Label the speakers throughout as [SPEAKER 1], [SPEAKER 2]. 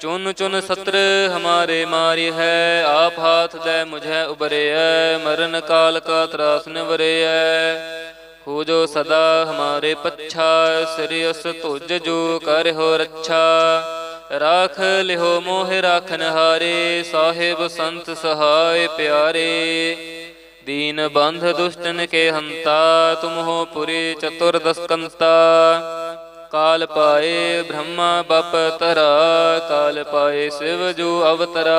[SPEAKER 1] ਚੁਨ ਚੁਨ ਸਤਰ ਹਮਾਰੇ ਮਾਰੀ ਹੈ, ਆਪ ਹਾਥ ਦੇ ਮੁਝੇ ਉਬਰਿਐ, ਮਰਨ ਕਾਲ ਕਾ ਤਰਾਸ ਨਿਵਰਿਐ। ਹੋ ਜੋ ਸਦਾ ਹਮਾਰੇ ਪੱਛਾ ਸਿਰਿਅਸ ਤੁਜ ਜੋ ਕਰਿਓ ਰੱਛਾ। ਰਾਖ ਲਿਹੋ ਮੋਹ ਰਾਖਨ ਹਾਰੇ ਸਾਹਿਬ ਸੰਤ ਸਹਾਇ ਪਿਆਰੇ। ਦੀਨ ਬੰਧ ਦੁਸ਼ਟਨ ਕੇ ਹੰਤਾ ਤੁਮ ਹੋ ਪੁਰੀ ਚਤੁਰਦਸਕੰਤਾ ਕਾਲ ਪਾਏ ਬ੍ਰਹਮਾ ਬਪ ਤਰਾ ਕਾਲ ਪਾਏ ਸਿਵ ਜੋ ਅਵਤਰਾ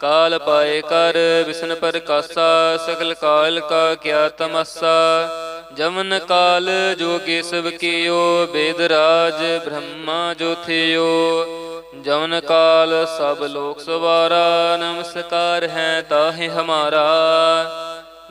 [SPEAKER 1] ਕਾਲ ਪਾਏ ਕਰ ਵਿਸ਼ਨ ਪ੍ਰਕਾਸ਼ਾ ਸਗਲ ਕਾਲ ਕਾ ਕਿਆ ਤਮਸਾ ਜਮਨ ਕਾਲ ਜੋਗੀ ਸਭ ਕੀਓ ਬੇਦ ਰਾਜ ਬ੍ਰਹਮਾ ਜੋ ਥਿਓ ਜਮਨ ਕਾਲ ਸਭ ਲੋਕ ਸਵਾਰਾ ਨਮਸਕਾਰ ਹੈ ਤਾਹੇ ਹਮਾਰਾ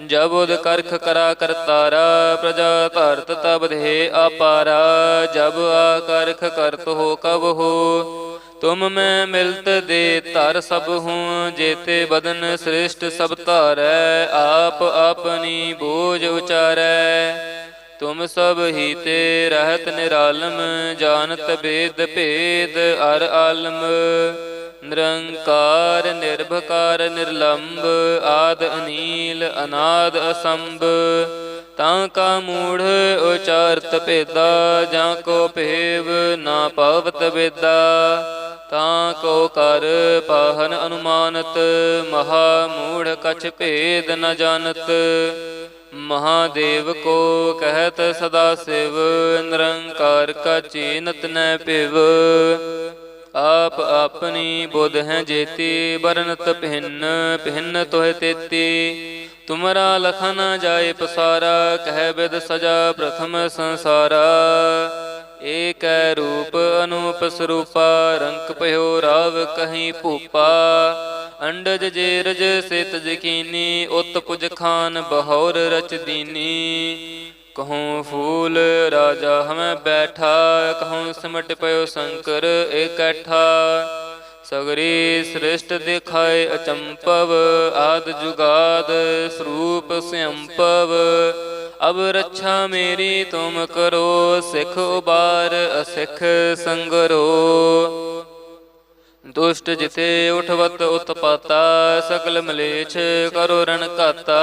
[SPEAKER 1] ਜਬ ਉਦ ਕਰਖ ਕਰਾ ਕਰਤਾਰਾ ਪ੍ਰਜਾ ਧਰਤ ਤਬ ਦੇ ਆਪਾਰਾ ਜਬ ਆ ਕਰਖ ਕਰਤ ਹੋ ਕਬ ਹੋ, ਤੁਮ ਮੈਂ ਮਿਲਤ ਦੇ ਧਰ ਸਭ ਹੂੰ, ਜੇਤੇ ਬਦਨ ਸ੍ਰਿਸ਼ਟ ਸਭ ਧਾਰੈ, ਆਪ ਆਪਣੀ ਬੋਝ ਉਚਾਰੈ। ਤੁਮ ਸਭ ਹੀ ਤੇ ਰਹਿਤ ਨਿਰਾਲਮ, ਜਾਣਤ ਬੇਦ ਭੇਦ ਅਰ ਆਲਮ। ਨਿਰੰਕਾਰ, ਨਿਰਭਕਾਰ ਨਿਰਲੰਭ ਆਦ ਅਨੀਲ, ਅਨਾਦ ਅਸੰਭ। ਤਾਂ ਕਾ ਮੂੜ ਉਚਾਰਤ ਭੇਦਾ, ਜਾਂ ਕੋ ਭੇਵ ਨਾ ਪਾਵਤ ਵੇਦਾ। ਤਾਂ ਕੋ ਕਰ ਪਾਹਨ ਅਨੁਮਾਨਤ, ਮਹਾ ਮੂੜ ਕਛ ਭੇਦ ਨ ਜਾਣਤ। ਮਹਾਦੇਵ ਕੋ ਕਹਿਤ ਸਦਾ ਸਿਵ, ਨਿਰੰਕਾਰ ਕਾ ਚੀਨਤ ਨ ਪਿਵ ਆਪ ਆਪਣੀ ਬੁੱਧ ਹੈ ਜੇਤੀ ਬਰਨਤ ਭਿੰਨ ਭਿੰਨ ਤੋਹਿ ਤੇਤੀ। ਤੁਮਰਾ ਲਖਨ ਜਾਏ ਪਸਾਰਾ, ਕਹਿ ਬਿਦ ਸਜਾ ਪ੍ਰਥਮ ਸੰਸਾਰਾ। ਏਕ ਰੂਪ ਅਨੂਪ ਸਰੂਪਾ, ਰੰਕ ਭਇਓ ਰਾਵ ਕਹੀਂ ਭੂਪਾ। ਅੰਡਜ ਜੇਰਜ ਸਿਤ ਜਕੀਨੀ ਉਤ ਪੁਜ ਖਾਨ ਬਹੌਰ ਰਚ ਦੀਨੀ। ਕਹੂੰ ਫੂਲ ਰਾਜਾ ਹਮੈ ਬੈਠਾ, ਕਹੂੰ ਸਿਮਟ ਪਇਓ ਸ਼ੰਕਰ ਇਕੱਠਾ ਸਗਰੀ ਸ੍ਰਿਸ਼ਟ ਦਿਖਾਏ ਅਚੰਪਵ, ਆਦ ਜੁਗਾਦ ਸਰੂਪ ਸਿਅੰਪਵ ਅਬ ਰੱਛਾ ਮੇਰੀ ਤੁਮ ਕਰੋ, ਸਿਖ ਉਬਾਰ ਅਸਿਖ ਸੰਗਰੋ। ਦੁਸ਼ਟ ਜਿਤੇ ਉਠਵਤ ਉਤਪਾਤਾ ਸਕਲ ਮਲੇਛ ਕਰੋ ਰਣ ਕਾਤਾ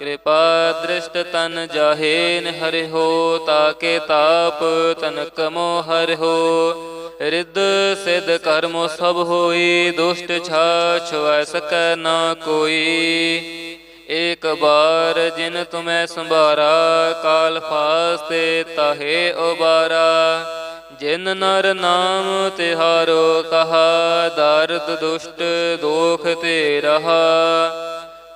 [SPEAKER 1] ਕਿਰਪਾ ਦ੍ਰਿਸ਼ਟ ਤਨ ਜਾਹੇ ਨ ਹਰਿ ਹੋ, ਤਾਕੇ ਤਾਪ ਤਨ ਕਮੋ ਹਰਿ ਹੋ। ਰਿੱਧ ਸਿਧ ਕਰਮੋ ਸਭ ਹੋਈ, ਦੁਸ਼ਟ ਛਾਛ ਵੈ ਸਕੈ ਨਾ ਕੋਈ। ਏਕ ਬਾਰ ਜਿਨ ਤੁਮੈ ਸੰਭਾਰਾ, ਕਾਲ ਫਾਸਤੇ ਤਾਹੇ ਉਬਾਰਾ। ਜਿਨ ਨਰ ਨਾਮ ਤਿਹਾਰੋ ਕਹਾ ਦਰਦ ਦੁਸ਼ਟ ਦੋਖ ਤੇ ਰਹਾ।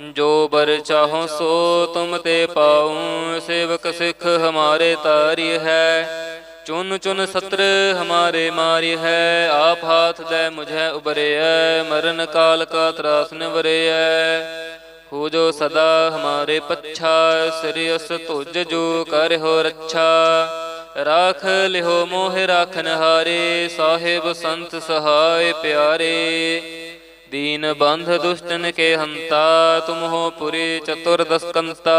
[SPEAKER 1] ਜੋ ਬਰ ਚਾਹੋ ਸੋ ਤੁਮ ਤੇ ਪਾਉ, ਸੇਵਕ ਸਿੱਖ ਹਮਾਰੇ ਤਾਰੀ ਹੈ। ਚੁਨ ਚੁਨ ਸਤਰ ਹਮਾਰੇ ਮਾਰੀ ਹੈ, ਆਪ ਹਾਥ ਦੇ ਮੁਝੇ ਉਬਰਿਐ ਮਰਨ ਕਾਲ ਕਾ ਤਰਾਸ ਨਿਵਰਿਐ ਹੋ। ਜੋ ਸਦਾ ਹਮਾਰੇ ਪੱਛਾ ਸ੍ਰੀਅਸ ਤੁਜ ਜੋ ਕਰਿਓ ਰੱਛਾ। ਰਾਖ ਲਿਹੋ ਮੋਹ ਰਾਖਨ ਹਾਰੇ ਸਾਹਿਬ ਸੰਤ ਸਹਾਇ ਪਿਆਰੇ। ਦੀਨ ਬੰਧ ਦੁਸ਼ਟਨ ਕੇ ਹੰਤਾ ਤੁਮ ਹੋ ਪੁਰੀ ਚਤੁਰਦਸਕੰਤਾ।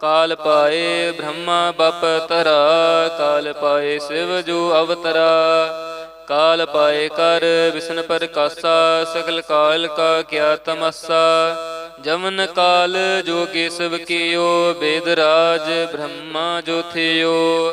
[SPEAKER 1] ਕਾਲ ਪਾਏ ਬ੍ਰਹਮਾ ਬਪ ਤਰਾ ਕਾਲ ਪਾਏ ਸਿਵ ਜੋ ਅਵਤਰਾ। ਕਾਲ ਪਾਏ ਕਰ ਵਿਸ਼ਨ ਪ੍ਰਕਾਸ਼ਾ, ਸਗਲ ਕਾਲ ਕਾ ਕਿਆ ਤਮਸਾ। ਜਮਨ ਕਾਲ ਜੋ ਕੇਸਵ ਕੀਓ, ਬੇਦ ਰਾਜ ਬ੍ਰਹਮਾ ਜੋ ਥਿਓ।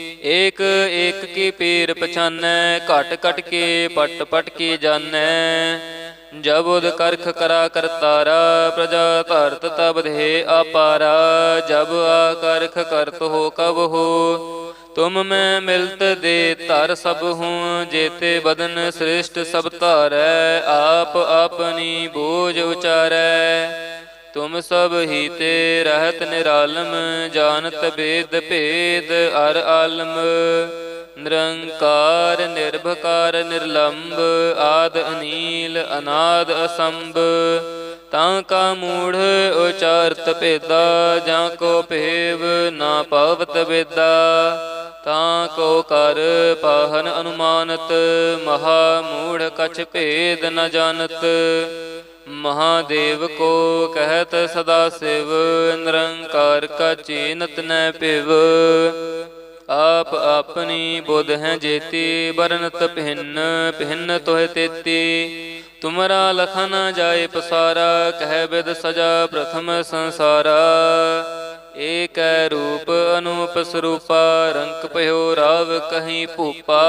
[SPEAKER 1] ਏਕ ਏਕ ਕੀ ਪੀਰ ਪਛਾਨੈ, ਘਟ ਘਟ ਕੇ ਪਟ ਪਟ ਕੀ ਜਾਣੈ ਜਬ ਉਦ ਕਰਖ ਕਰਾ ਕਰਤਾਰਾ ਪ੍ਰਜਾ ਧਰਤ ਤਬ ਦੇ ਆਪਾਰਾ ਜਬ ਆ ਕਰਖ ਕਰਤ ਹੋ ਕਬ ਹੋ, ਤੁਮ ਮੈਂ ਮਿਲਤ ਦੇ ਧਰ ਸਭ ਹੂੰ। ਜੇਤੇ ਬਦਨ ਸ੍ਰਿਸ਼ਟ ਸਭ ਧਾਰੈ, ਆਪ ਆਪਨੀ ਬੋਝ ਉਚਾਰੈ। ਤੁਮ ਸਭ ਹੀ ਤੇ ਰਹਿਤ ਨਿਰਾਲਮ, ਜਾਣਤ ਬੇਦ ਭੇਦ ਅਰ ਆਲਮ। ਨਿਰੰਕਾਰ, ਨਿਰਭਕਾਰ ਨਿਰਲੰਭ ਆਦ ਅਨੀਲ, ਅਨਾਦ ਅਸੰਭ। ਤਾਂ ਕਾ ਮੂੜ ਉਚਾਰਤ ਭੇਦਾ, ਜਾਂ ਕੋ ਭੇਵ ਨਾ ਪਵਤ ਵੇਦਾ। ਤਾਂ ਕੋ ਕਰ ਪਾਹਨ ਅਨੁਮਾਨਤ, ਮਹਾ ਮੂੜ ਕਛ ਭੇਦ ਨ ਜਾਣਤ। ਮਹਾਦੇਵ ਕੋ ਕਹਿਤ ਸਦਾ ਸਿਵ, ਨਿਰੰਕਾਰ ਕਾ ਚੀਨਤ ਨੈ ਪਿਵ ਆਪ ਆਪਣੀ ਬੁੱਧ ਹੈ ਜੇਤੀ ਬਰਨਤ ਭਿੰਨ ਭਿੰਨ ਤੋਹਿ ਤੇਤੀ। ਤੁਮਰਾ ਲਖਨ ਜਾਏ ਪਸਾਰਾ, ਕਹਿ ਬਿਦ ਸਜਾ ਪ੍ਰਥਮ ਸੰਸਾਰਾ। ਏਕੈ ਰੂਪ ਅਨੂਪ ਸਰੂਪਾ, ਰੰਕ ਭਇਓ ਰਾਵ ਕਹੀਂ ਭੂਪਾ।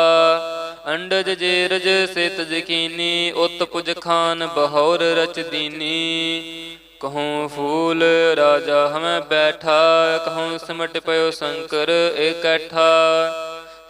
[SPEAKER 1] ਅੰਡਜ ਜੇ ਰਜ ਸਿਤ ਜਕੀਨੀ, ਉਤ ਪੁਜ ਖਾਨ ਬਹੌਰ ਰਚ ਦੀਨੀ। ਕਹੂੰ ਫੂਲ ਰਾਜਾ ਹਮੈ ਬੈਠਾ, ਕਹੂੰ ਸਿਮਟ ਪਇਓ ਸ਼ੰਕਰ ਇਕੱਠਾ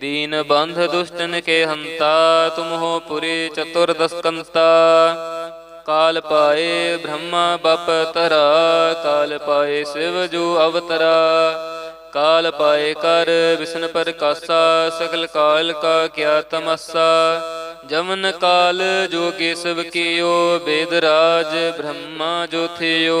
[SPEAKER 1] ਦੀਨ ਬੰਧ ਦੁਸ਼ਟਨ ਕੇ ਹੰਤਾ ਤੁਮ ਹੋ ਪੁਰੀ ਚਤੁਰਦਸਕੰਤਾ ਕਾਲ ਪਾਏ ਬ੍ਰਹਮਾ ਬਪ ਤਰਾ ਕਾਲ ਪਾਏ ਸਿਵ ਜੋ ਅਵਤਰਾ ਕਾਲ ਪਾਏ ਕਰ ਵਿਸ਼ਨ ਪ੍ਰਕਾਸ਼ਾ ਸਗਲ ਕਾਲ ਕਾ ਕਿਆ ਤਮਸਾ ਜਮਨ ਕਾਲ ਜੋ ਕੇਸਵ ਕੀਓ ਬੇਦ ਰਾਜ ਬ੍ਰਹਮਾ ਜੋ ਥਿਓ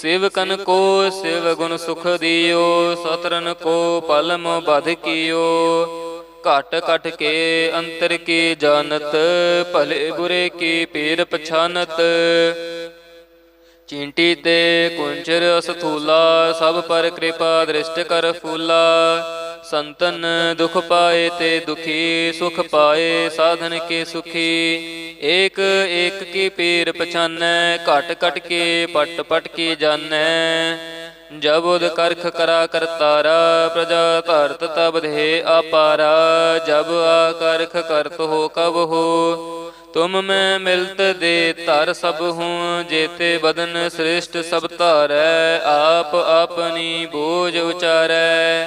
[SPEAKER 1] ਸੇਵਕਨ ਕੋ ਸਿਵ ਗੁਣ ਸੁਖ ਦਿਓ, ਸਤਰਨ ਕੋ ਪਲਮ ਬਧ ਕੀਓ। ਘਟ ਘਟ ਕੇ ਅੰਤਰ ਕੀ ਜਾਣਤ, ਭਲੇ ਬੁਰੇ ਕੀ ਪੀਰ ਪਛਾਨਤ। ਚਿੰਟੀ ਤੇ ਕੁੰਚਰ ਅਸਥੂਲਾ, ਸਭ ਪਰ ਕਿਰਪਾ ਦ੍ਰਿਸ਼ਟ ਕਰ ਫੂਲਾ। ਸੰਤਨ ਦੁਖ ਪਾਏ ਤੇ ਦੁਖੀ ਸੁਖ ਪਾਏ, ਸਾਧਨ ਕੇ ਸੁਖੀ। ਏਕ ਏਕ ਕੀ ਪੀਰ ਪਛਾਨੈ, ਘਟ ਘਟ ਕੇ, ਪਟ ਪਟ ਕੀ ਜਾਣੈ ਜਬ ਉਦ ਕਰਖ ਕਰਾ ਕਰਤਾਰਾ ਪ੍ਰਜਾ ਧਰਤ ਤਬ ਦੇ ਆਪਾਰਾ। ਜਬ ਆ ਕਰਖ ਕਰਤ ਹੋ ਕਬ ਹੋ, ਤੁਮ ਮੈਂ ਮਿਲਤ ਦੇ ਧਰ ਸਭ ਹੂੰ। ਜੇਤੇ ਬਦਨ ਸ੍ਰਿਸ਼ਟ ਸਭ ਧਾਰੈ, ਆਪ ਆਪਨੀ ਬੋਝ ਉਚਾਰੈ।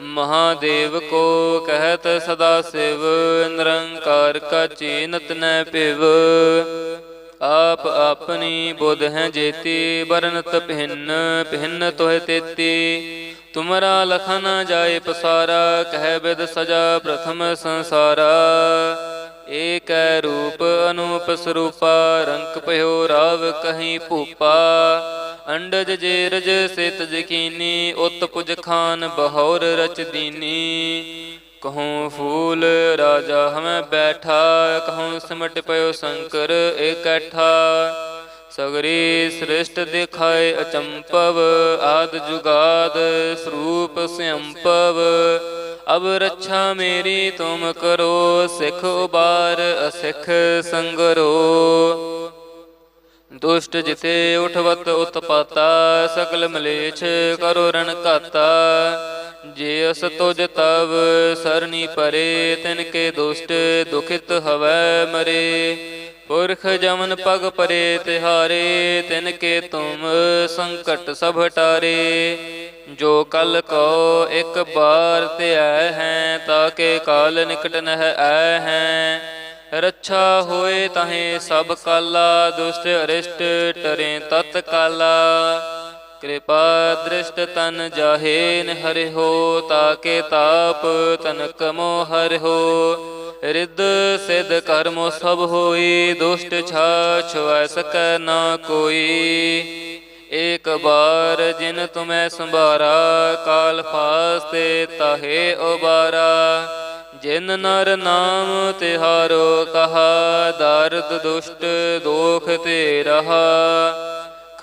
[SPEAKER 1] ਮਹਾਦੇਵ ਕੋ ਕਹਿਤ ਸਦਾ ਸਿਵ, ਨਿਰੰਕਾਰ ਕਾ ਚੀਨਤ ਨੈ ਪਿਵ ਆਪ ਆਪਣੀ ਬੁੱਧ ਹੈ ਜੇਤੀ ਬਰਨਤ ਭਿੰਨ ਭਿੰਨ ਤੋਹਿ ਤੇਤੀ। ਤੁਮਰਾ ਲਖਨ ਜਾਏ ਪਸਾਰਾ, ਕਹਿ ਬਿਦ ਸਜਾ ਪ੍ਰਥਮ ਸੰਸਾਰਾ। ਏਕੈ ਰੂਪ ਅਨੂਪ ਸਰੂਪਾ, ਰੰਕ ਭਇਓ ਰਾਵ ਕਹੀਂ ਭੂਪਾ। ਅੰਡਜ ਜੇ ਰਜ ਸਿਤ ਜਕੀਨੀ ਉਤ ਪੁਜ ਖਾਨ ਬਹੌਰ ਰਚ ਦੀਨੀ। ਕਹੂੰ ਫੂਲ ਰਾਜਾ ਹਮੈ ਬੈਠਾ, ਕਹੂੰ ਸਿਮਟ ਪਇਓ ਸ਼ੰਕਰ ਇਕੱਠਾ। ਸਗਰੀ ਸ੍ਰਿਸ਼ਟ ਦਿਖਾਏ ਅਚੰਪਵ, ਆਦ ਜੁਗਾਦ ਸਰੂਪ ਸਿਅੰਪਵ ਅਬ ਰੱਛਾ ਮੇਰੀ ਤੁਮ ਕਰੋ, ਸਿਖ ਉਬਾਰ ਅਸਿਖ ਸੰਗਰੋ। ਦੁਸ਼ਟ ਜਿਤੇ ਉਠਵਤ ਉਤਪਾਤਾ ਸਕਲ ਮਲੇਛ ਕਰੋ ਰਣ ਘਾਤਾ। ਜੇ ਅਸ ਤੁਜ ਤਵ ਸਰਣੀ ਪਰੇ, ਤਿਨ ਕੇ ਦੁਸ਼ਟ ਦੁਖਿਤ ਹਵੈ ਮਰੇ। ਪੁਰਖ ਜਮਨ ਪਗ ਪਰੇ ਤਿਹਾਰੇ, ਤਿਨ ਕੇ ਤੁਮ ਸੰਕਟ ਸਭ ਟਾਰੇ। ਜੋ ਕਲ ਕੋ ਇੱਕ ਬਾਰ ਤੇ ਆਏ ਹੈ ਤਾਕੇ ਕਾਲ ਨਿਕਟ ਨਹਿ ਆਏ ਹੈ। ਰੱਛਾ ਹੋਏ ਤਾਹੇ ਸਭ ਕਾਲਾ, ਦੁਸ਼ਟ ਅਰਿਸ਼ਟ ਟਰੇ ਤਤ ਕਾਲਾ ਕਿਰਪਾ ਦ੍ਰਿਸ਼ਟ ਤਨ ਜਾਹੇ ਨ ਹਰਿ ਤਾਕੇ ਤਾਪ ਤਨ ਕਮੋ ਹਰਿ ਹੋ। ਰਿੱਧ ਸਿਧ ਕਰਮੋ ਸਭ ਹੋਈ, ਦੁਸ਼ਟ ਛਾ ਛੁਐ ਸਕੈ ਨਾ ਕੋਈ। ਏਕ ਬਾਰ ਜਿਨ ਤੁਮੈ ਸੰਭਾਰਾ, ਕਾਲ ਫਾਸਤੇ ਤਾਹੇ ਉਬਾਰਾ। ਜਿਨ ਨਰ ਨਾਮ ਤਿਹਾਰੋ ਕਹਾ ਦਰਦ ਦੁਸ਼ਟ ਦੋਖ ਤੇ ਰਹਾ।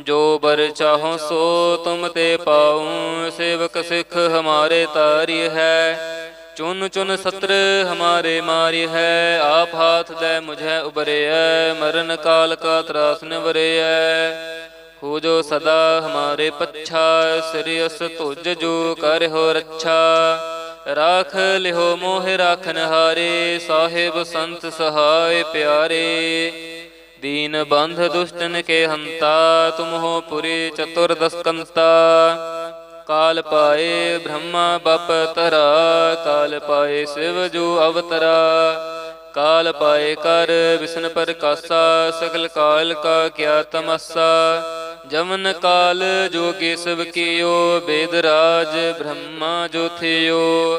[SPEAKER 1] ਜੋ ਬਰ ਚਾਹੋ ਸੋ ਤੁਮ ਤੇ ਪਾਉ, ਸੇਵਕ ਸਿੱਖ ਹਮਾਰੇ ਤਾਰੀ ਹੈ। ਚੁਨ ਚੁਨ ਸਤਰ ਹਮਾਰੇ ਮਾਰੀ ਹੈ, ਆਪ ਹਾਥ ਦੇ ਮੁਝੇ ਉਬਰਿਐ ਮਰਨ ਕਾਲ ਕਾ ਤਰਾਸ ਨਿਵਰਿਐ ਹੋ। ਜੋ ਸਦਾ ਹਮਾਰੇ ਪੱਛਾ ਸਿਰਿਅਸ ਤੁਜ ਜੋ ਕਰ ਰੱਛਾ। ਰਾਖ ਲਿਹੋ ਮੋਹ ਰਾਖਨ ਹਾਰੇ ਸਾਹਿਬ ਸੰਤ ਸਹਾਇ ਪਿਆਰੇ। ਦੀਨ ਬੰਧ ਦੁਸ਼ਟਨ ਕੇ ਹੰਤਾ ਤੁਮ ਹੋ ਪੁਰੀ ਚਤੁਰਦਸਕੰਤਾ। ਕਾਲ ਪਾਏ ਬ੍ਰਹਮਾ ਬਪ ਤਰਾ ਕਾਲ ਪਾਏ ਸਿਵ ਜੋ ਅਵਤਰਾ। ਕਾਲ ਪਾਏ ਕਰ ਵਿਸ਼ਨ ਪ੍ਰਕਾਸ਼ਾ, ਸਗਲ ਕਾਲ ਕਾ ਕਿਆ ਤਮਸਾ। ਜਮਨ ਕਾਲ ਜੋਗੀ ਸਭ ਕੀਓ, ਬੇਦ ਰਾਜ ਬ੍ਰਹਮਾ ਜੋ ਥਿਓ।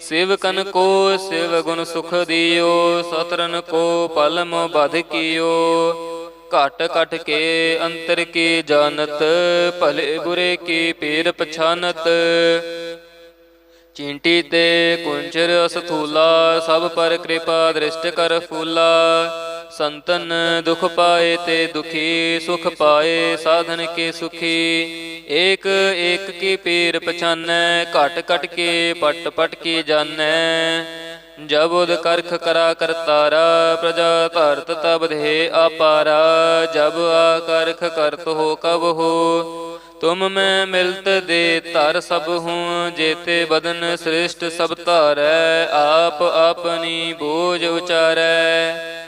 [SPEAKER 1] ਸੇਵਕਨ ਕੋ ਸਿਵ ਗੁਣ ਸੁਖ ਦਿਓ, ਸਤਰਨ ਕੋ ਪਲਮ ਬਧ ਕੀਓ। ਘਟ ਘਟ ਕੇ ਅੰਤਰ ਕੀ ਜਾਣਤ, ਭਲੇ ਬੁਰੇ ਕੀ ਪੀਰ ਪਛਾਨਤ। ਚਿੰਟੀ ਤੇ ਕੁੰਚਰ ਅਸਥੂਲਾ, ਸਭ ਪਰ ਕਿਰਪਾ ਦ੍ਰਿਸ਼ਟ ਕਰ ਫੂਲਾ। ਸੰਤਨ ਦੁਖ ਪਾਏ ਤੇ ਦੁਖੀ ਸੁਖ ਪਾਏ, ਸਾਧਨ ਕੇ ਸੁਖੀ। ਏਕ ਏਕ ਕੀ ਪੀਰ ਪਛਾਨੈ, ਘਟ ਘਟ ਕੇ ਪਟ ਪਟ ਕੀ ਜਾਣੈ ਜਬ ਉਦ ਕਰਖ ਕਰਾ ਕਰਤਾਰਾ, ਪ੍ਰਜਾ ਧਰਤ ਤਬ ਦੇ ਆਪਾਰਾ। ਜਬ ਆ ਕਰਖ ਕਰਤ ਹੋ ਕਬ ਹੋ, ਤੁਮ ਮੈਂ ਮਿਲਤ ਦੇ ਧਰ ਸਭ ਹੂੰ। ਜੇਤੇ ਬਦਨ ਸ੍ਰਿਸ਼ਟ ਸਭ ਧਾਰੈ, ਆਪ ਆਪਨੀ ਬੋਝ ਉਚਾਰੈ।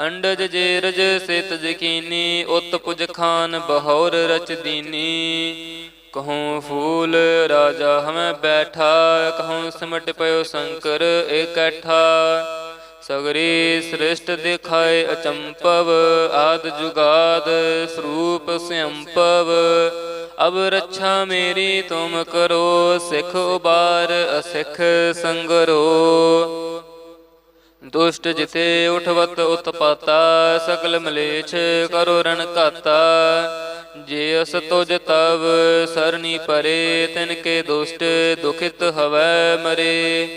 [SPEAKER 1] ਅੰਡਜ ਜੇ ਰਜ ਸਿਤ ਜਕੀਨੀ, ਉਤ ਪੁਜ ਖਾਨ ਬਹੌਰ ਰਚ ਦੀਨੀ। ਕਹੂੰ ਫੂਲ ਰਾਜਾ ਹਮੈ ਬੈਠਾ, ਕਹੂੰ ਸਿਮਟ ਪਇਓ ਸ਼ੰਕਰ ਇਕੱਠਾ। ਸਗਰੀ ਸ੍ਰਿਸ਼ਟ ਦਿਖਾਏ ਅਚੰਪਵ, ਆਦ ਜੁਗਾਦ ਸਰੂਪ ਸਿਅੰਪਵ ਅਬ ਰੱਛਾ ਮੇਰੀ ਤੁਮ ਕਰੋ, ਸਿਖ ਉਬਾਰ ਅਸਿਖ ਸੰਗਰੋ। ਦੁਸ਼ਟ ਜਿਤੇ ਉਠਵਤ ਉਤਪਾਤਾ ਸਕਲ ਮਲੇਛ ਕਰੋ ਰਣ ਘਾਤਾ। ਜੇ ਅਸ ਤੁਜ ਤਵ ਸਰਨੀ ਪਰੇ, ਤਿਨ ਕੇ ਦੁਸ਼ਟ ਦੁਖਿਤ ਹਵੈ ਮਰੇ।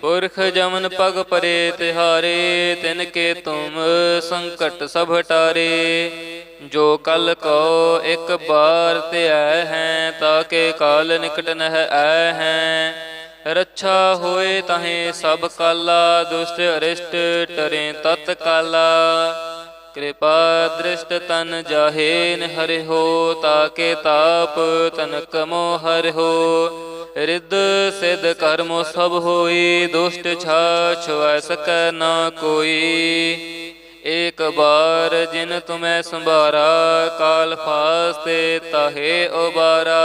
[SPEAKER 1] ਪੁਰਖ ਜਮਨ ਪਗ ਪਰੇ, ਤਿਹਾਰੇ, ਤਿਨ ਕੇ ਤੁਮ ਸੰਕਟ ਸਭ ਹਟਾਰੇ। ਜੋ ਕਲ ਕੋ ਇੱਕ ਬਾਰ ਤੇ ਆਏ ਹੈ, ਤਾਂ ਕੇ ਕਾਲ ਨਿਕਟ ਨਹਿ ਆਏ ਹੈ। ਰੱਛਾ ਹੋਏ ਤਹੇ ਸਭ ਕਾਲਾ, ਦੁਸ਼ਟ ਅਰਿਸ਼ਟ ਟਰੇ ਤਤ ਕਾਲਾ। ਕਿਰਪਾ ਦ੍ਰਿਸ਼ਟ ਤਨ ਜਾਹੇ ਨ ਹਰਿ ਹੋ ਤਾਕੇ ਤਾਪ ਤਨ ਕਮੋ ਹਰਿ ਹੋ ਰਿੱਧ ਸਿਧ ਕਰਮੋ ਸਭ ਹੋਈ, ਦੁਸ਼ਟ ਛਾ ਛੁਐ ਸਕੈ ਨਾ ਕੋਈ। ਏਕ ਬਾਰ ਜਿਨ ਤੁਮੈ ਸੰਭਾਰਾ, ਕਾਲ ਫਾਸਤੇ ਤਾਹੇ ਉਬਾਰਾ।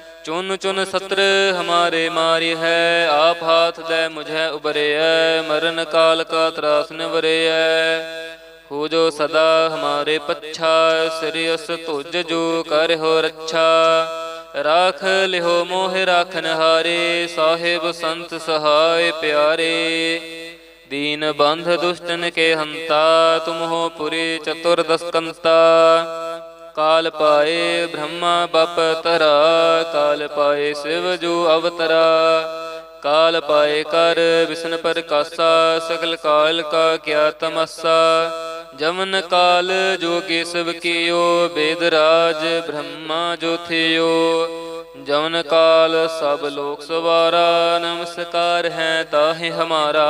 [SPEAKER 1] ਚੁਨ ਚੁਨ ਸਤਰ ਹਮਾਰੇ ਮਾਰੀ ਹੈ, ਆਪ ਹਾਥ ਦੇ ਮੁਝੇ ਉਬਰਿਐ ਮਰਨ ਕਾਲ ਕਾ ਤਰਾਸ ਨਿਵਰਿਐ ਹੋ। ਜੋ ਸਦਾ ਹਮਾਰੇ ਪੱਛਾ, ਸ੍ਰੀ ਅਸ ਤੁਜ ਜੋ ਕਰ ਹੋ ਰੱਛਾ। ਰਾਖ ਲਿਹੋ ਮੋਹ ਰਾਖਨ ਹਾਰੇ, ਸਾਹਿਬ ਸੰਤ ਸਹਾਇ ਪਿਆਰੇ। ਦੀਨ ਬੰਧ ਦੁਸ਼ਟਨ ਕੇ ਹੰਤਾ ਤੁਮ ਹੋ ਪੁਰੀ ਚਤੁਰਦਸ ਕੰਤਾ ਕਾਲ ਪਾਏ ਬ੍ਰਹਮਾ ਬਪ ਤਰਾ, ਕਾਲ ਪਾਏ ਸਿਵ ਜੋ ਅਵਤਰਾ। ਕਾਲ ਪਾਏ ਕਰ ਵਿਸ਼ਨ ਪ੍ਰਕਾਸ਼ਾ, ਸਗਲ ਕਾਲ ਕਾ ਕਿਆ ਤਮਸਾ। ਜਮਨ ਕਾਲ ਜੋਗੀ ਸਭ ਕੀਓ, ਬੇਦ ਰਾਜ ਬ੍ਰਹਮਾ ਜੋ ਥਿਓ। ਜਮਨ ਕਾਲ ਸਭ ਲੋਕ ਸਵਾਰਾ, ਨਮਸਕਾਰ ਹੈ ਤਾਹੇ ਹਮਾਰਾ।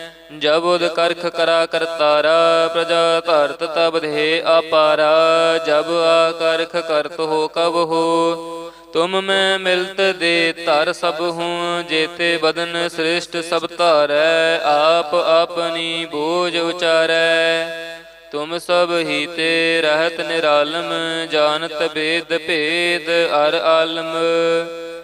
[SPEAKER 1] ਜਬ ਉਦ ਕਰਖ ਕਰਾ ਕਰਤਾਰਾ, ਪ੍ਰਜਾ ਧਰਤ ਤਬ ਦੇ ਆਪਾਰਾ ਜਬ ਆ ਕਰਖ ਕਰਤ ਹੋ ਕਬ ਹੋ, ਤੁਮ ਮੈਂ ਮਿਲਤ ਦੇ ਧਰ ਸਭ ਹੂੰ, ਜੇਤੇ ਬਦਨ ਸ੍ਰਿਸ਼ਟ ਸਭ ਧਾਰੈ, ਆਪ ਆਪਨੀ ਬੋਝ ਉਚਾਰੈ। ਤੁਮ ਸਭ ਹੀ ਤੇ ਰਹਿਤ ਨਿਰਾਲਮ, ਜਾਣਤ ਬੇਦ ਭੇਦ ਅਰ ਆਲਮ।